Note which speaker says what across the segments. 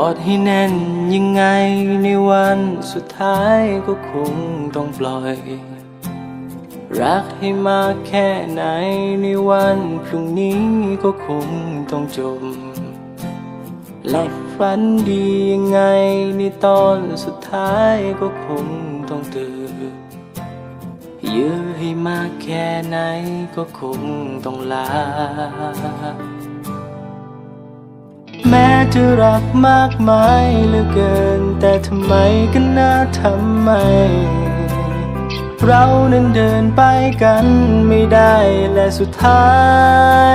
Speaker 1: อดให้แน่นยังไงในวันสุดท้ายก็คงต้องปล่อย รักให้มากแค่ไหนในวันพรุ่งนี้ก็คงต้องจมและฝันดียังไงในตอนสุดท้ายก็คงต้องตื่นยื้อให้มากแค่ไหนก็คงต้องลา จะรักมากมายเหลือเกิน แต่ทำไมกันนะทำไม เรานั้นเดินไปกันไม่ได้และสุดท้า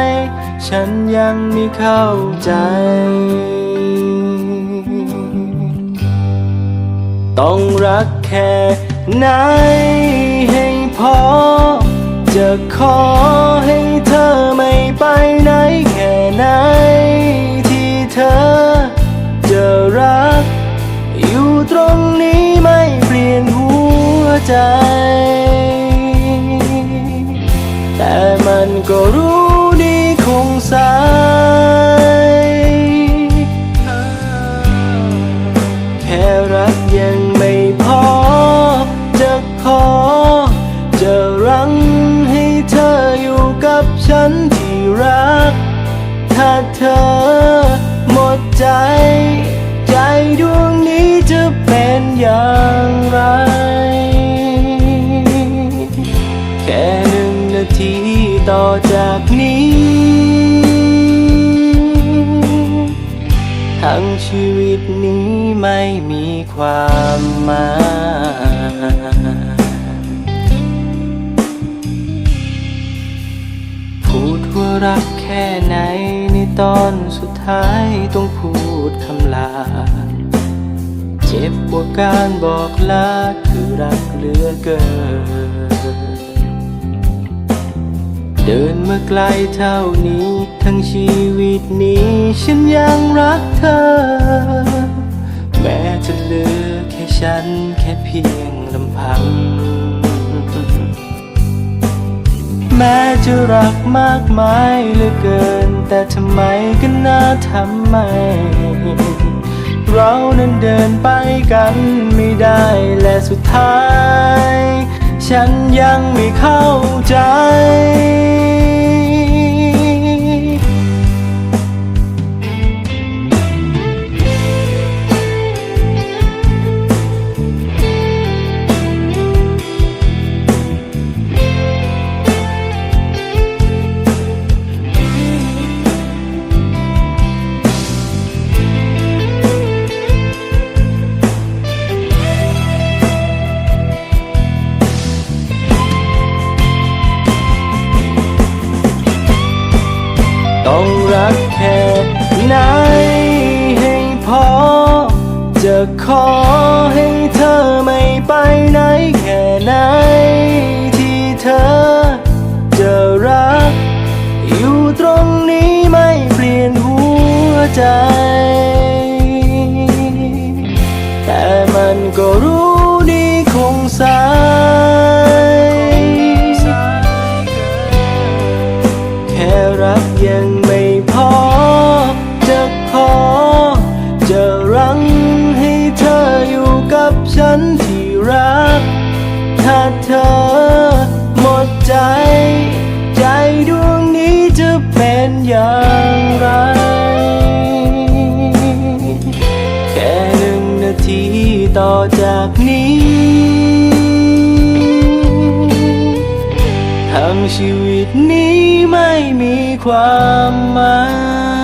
Speaker 1: ย ฉันยังไม่เข้าใจ ต้องรักแค่ไหนให้พอ จะขอให้เธ ใจแต่มันก็รู้ดีคงสายแค่รักยังไม่พอ จะขอ จะรั้งให้เธออยู่กับฉันที่รัก ถ้าเธอหมดใจ ใจดวงนี้จะเป็นอย่างไร ทีต่อจากนี้ ทั้งชีวิตนี้ไม่มีความหมายพูดว่ารักแค่ไหนในตอนสุดท้ายต้องพูดคำลา เจ็บกว่าการบอกลาคือรักเหลือเกิน เดินมาไกลเท่านี้ ทั้งชีวิตนี้ ฉันยังรักเธอ แม้จะเหลือแค่ฉันแค่เพียงลำพัง แม้จะรักมากมายเหลือเกิน แต่ทำไมกันนะทำไม เรานั้นเดินไปกันไม่ได้และสุดท้าย ฉันยังไม่เข้าใจ รักแค่ไหนให้พอ จะขอให้เธอไม่ไปไหนแค่ไหนที่เธอ จะรัก อยู่ตรงนี้ไม่เปลี่ยนหัวใจ แต่มันก็รู้ดีคงสายแค่รักยังไม่ รัก ถ้าเธอหมดใจ ใจดวงนี้จะเป็นอย่างไร แค่หนึ่งนาทีต่อจากนี้ทั้งชีวิตนี้ไม่มีความหมาย